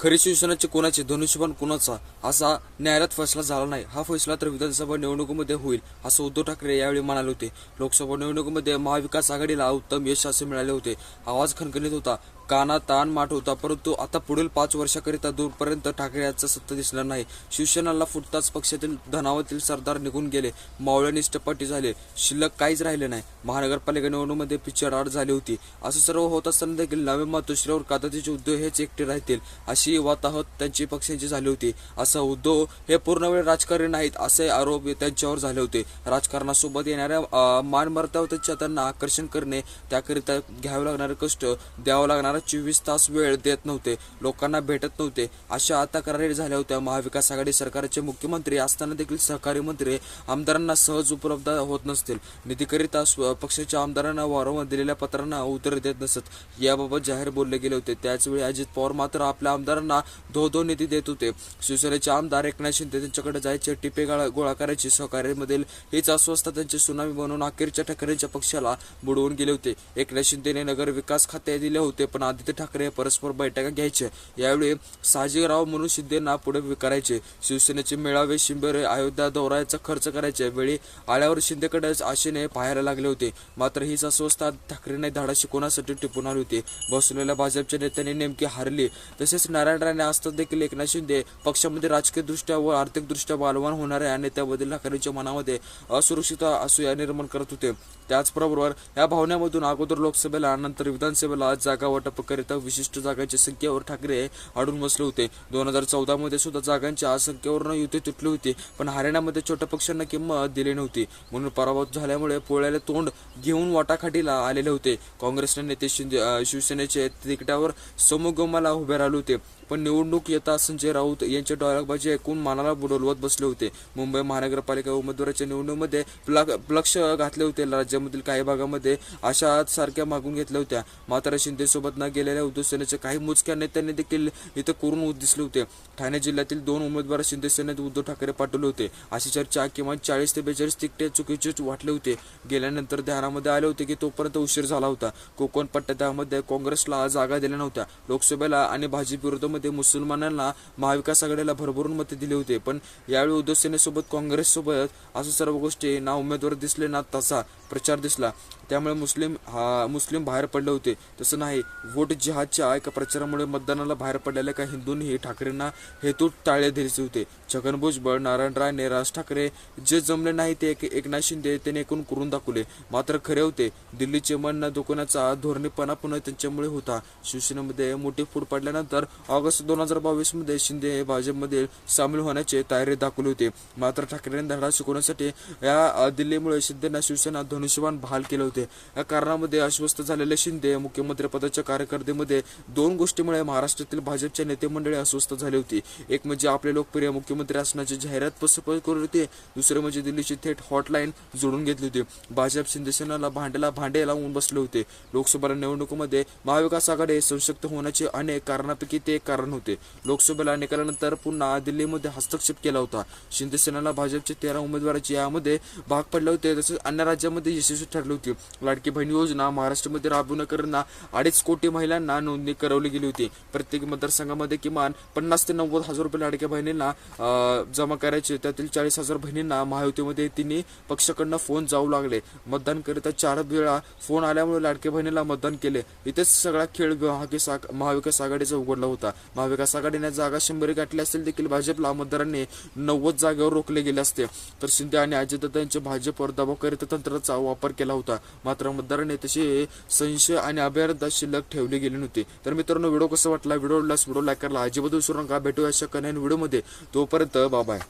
खरी शिवसेनाचे कोणाचे? धनुष्यबाण कोणाचा? असा न्यायालयात फैसला झाला नाही. हा फैसला तर विधानसभा निवडणुकीमध्ये होईल असं उद्धव ठाकरे यावेळी म्हणाले होते. लोकसभा निवडणुकीमध्ये महाविकास आघाडीला उत्तम यश असे मिळाले होते. आवाज खणखणीत होता. काना ताण माठ होता परंतु आता पुढील पाच वर्षाकरिता दूरपर्यंत ठाकरे यांचा सत्ता दिसणार नाही. शिवसेनाला फुटताच पक्षातील धनावातील सरदार निघून गेले. मावळे निष्ठपाटी झाले. शिल्लक काहीच राहिले नाही. महानगरपालिका निवडणुकीमध्ये पिछाड झाली होती. असं सर्व होत असताना देखील नवे मातोश्रीवर कादातीचे उद्योग हेच एकटे राहतील अशी वाताहत त्यांची पक्षांची झाली होती. असं उद्धव हे पूर्ण वेळ राजकारणी नाहीत असे आरोप त्यांच्यावर झाले होते. राजकारणासोबत येणाऱ्या अं, मान त्यांना आकर्षण करणे त्याकरिता घ्यावे लागणारे कष्ट द्यावं लागणारा चोवीस तास वेळ देत नव्हते लोकांना भेटत नव्हते. अशा तक्रारी झाल्या होत्या. महाविकास आघाडी सरकारचे मुख्यमंत्री असताना देखील सहकारी मंत्री आमदारांना सहज उपलब्ध होत नसतील. निधीकरिता स्व- पक्षाच्या आमदारांना वारंवार दिलेल्या पत्रांना उत्तर देत नसत. याबाबत जाहीर बोलले गेले होते. त्याचवेळी अजित पवार मात्र आपल्या आमदारांना धो धो निधी देत होते. शिवसेनेचे आमदार एकनाथ शिंदे त्यांच्याकडे जायचे टिपे गाळा- गोळा करायचे. सहकार्यामधील हीच अस्वस्थता त्यांची सुनामी बनवून अखेरच्या ठाकरेंच्या पक्षाला बुडवून गेले होते. एकनाथ शिंदेने नगर विकास खाते दिले होते पण आदित्य ठाकरे परस्पर बैठका घ्यायचे. यावेळी साजीराव म्हणून शिंदेना पुढे करायचे शिवसेनेचे मेळावे शिंबेरे अयोध्या दौऱ्याचा खर्च करायचे. वेळी आल्यावर शिंदेकडे आशेने पाहायला लागले होते. मात्र हीच अस्वस्था ठाकरेने धाडा शिकवण्यासाठी टिपून आली होती? बसलेल्या भाजपच्या नेत्यांनी नेमकी हारली. तसेच नारायण राणे असतात देखील एकनाथ शिंदे पक्षामध्ये राजकीयदृष्ट्या व आर्थिकदृष्ट्या बालवान होणाऱ्या नेत्याबद्दल ठाकरेंच्या मनामध्ये असुरक्षितता असूया निर्माण करत होते. त्याचबरोबर या भावनेमधून अगोदर लोकसभेला नंतर विधानसभेला जागा वाटपकरिता विशिष्ट जागांच्या संख्येवर ठाकरे अडून बसले होते. दोन हजार चौदा मध्ये सुद्धा जागांच्या संख्येवरून युती तुटली होती पण हरियाणामध्ये छोट्या पक्षांना किंमत दिली नव्हती. म्हणून पराभूत झाल्यामुळे पोळ्याला तोंड घेऊन वाटाखाटीला आलेले होते. काँग्रेसने नेते शिंदे अं, शिवसेनेचे तिकिटावर समोगमाला उभे राहिले होते. पण निवडणूक येता संजय राऊत यांच्या डॉयलॉगबाजी ऐकून मानाला बुडवत बसले होते. मुंबई महानगरपालिका उमेदवाराच्या निवडणुकीमध्ये प्लग- लक्ष घातले होते. राज्यामधील काही भागामध्ये अशा सारख्या मागून घेतल्या होत्या. मात्र शिंदे सोबत न गेलेल्या उद्धव सेनेच्या काही मोजक्या नेत्यांनी देखील इथं करून दिसले होते. ठाणे जिल्ह्यातील दोन उमेदवार शिंदे सेनेत उद्धव ठाकरे पाठवले होते. अशी चर्चा किमान चाळीस ते बेचाळीस तिकटे चुकीचे वाटले होते. गेल्यानंतर ध्यानामध्ये आले होते की तोपर्यंत उशीर झाला होता. कोकण पट्ट्यामध्ये काँग्रेसला जागा दिल्या नव्हत्या. लोकसभेला आणि भाजप विरोधामध्ये मुसलमानांना महाविकास आघाडीला भरभरून मते दिले होते. पण यावेळी उद्धव सेनेसोबत काँग्रेससोबत असं सर्व गोष्टी ना उमेदवार दिसले ना तसा प्रचार दिसला. त्यामुळे मुस्लिम हा मुस्लिम बाहेर पडले होते. तसं नाही वोट जिहादच्या एका प्रचारामुळे मतदानाला बाहेर पडलेल्या काही हिंदूंनीही ठाकरेंना हेतू टाळे धरले होते. छगन भुजबळ नारायण राणे राज ठाकरे जे जमले नाही ते एक एकनाथ शिंदे त्यांनी एकूण करून दाखवले. मात्र खरे होते दिल्लीचे मन न दुखवण्याचा धोरणीपणा पुन्हा त्यांच्यामुळे होता. शिवसेनेमध्ये मोठी फूट पडल्यानंतर ऑगस्ट दोन हजार बावीसमध्ये शिंदे हे भाजपमध्ये सामील होण्याचे तयारी दाखवली होती. मात्र ठाकरेंनी धडा शिकवण्यासाठी या दिल्लीमुळे शिंदेना शिवसेना धनुष्यबाण बहाल केले होते. या कारणामध्ये अस्वस्थ झालेले शिंदे मुख्यमंत्री पदाच्या कार्यकर्तेमध्ये दोन गोष्टीमुळे महाराष्ट्रातील भाजपच्या नेते मंडळी अस्वस्थ झाली होती. एक म्हणजे आपले लोकप्रिय मुख्यमंत्री असण्याची जाहिरात पसपळ करत होते. दुसरे म्हणजे दिल्लीची थेट हॉटलाईन जोडून घेतली होती. भाजप शिंदेसेनाला भांड्याला भांडे लावून बसले होते. लोकसभा निवडणुकीमध्ये महाविकास आघाडी सशक्त होण्याचे अनेक कारणापैकी ते एक कारण होते. लोकसभेला निकालानंतर पुन्हा दिल्लीमध्ये हस्तक्षेप केला होता. शिंदेसेनाला भाजपचे तेरा उमेदवारांचे यामध्ये भाग पडले होते तसेच अन्य राज्यामध्ये यशस्वी ठरली होती. लाडकी बहीण योजना महाराष्ट्रामध्ये राबवण्याकरता अडीच कोटी महिलांना नोंदणी करवली गेली होती. प्रत्येक मतदारसंघामध्ये किमान पन्नास ते नव्वद हजार रुपये लाडक्या बहिणींना जमा करायचे. त्यातील चाळीस हजार बहिणींना महायुतीमध्ये तिन्ही पक्षाकडनं फोन जाऊ लागले. मतदान करिता चार वेळा फोन आल्यामुळे लाडक्या बहिणीला मतदान केले. इथेच सगळा खेळ महाविकास महाविकास आघाडीचा उघडला होता. महाविकास आघाडीने जागा शंभर गाठली असेल देखील भाजपला मतदारांनी नव्वद जागेवर रोखले गेले असते. तर शिंदे आणि अजितदादा यांच्या भाजपवर दबाव करीत तंत्राचा वापर केला होता. मात्र मतदारांनी तसे संशय आणि अभ्यारता शिल्लक ठेवली गेली नव्हती. तर मित्रांनो व्हिडिओ कसा वाटला? व्हिडिओला व्हिडिओ लाईक करायला अजिबात विसरू नका. भेटूया अशा कन्यान व्हिडिओमध्ये. तोपर्यंत बाबाय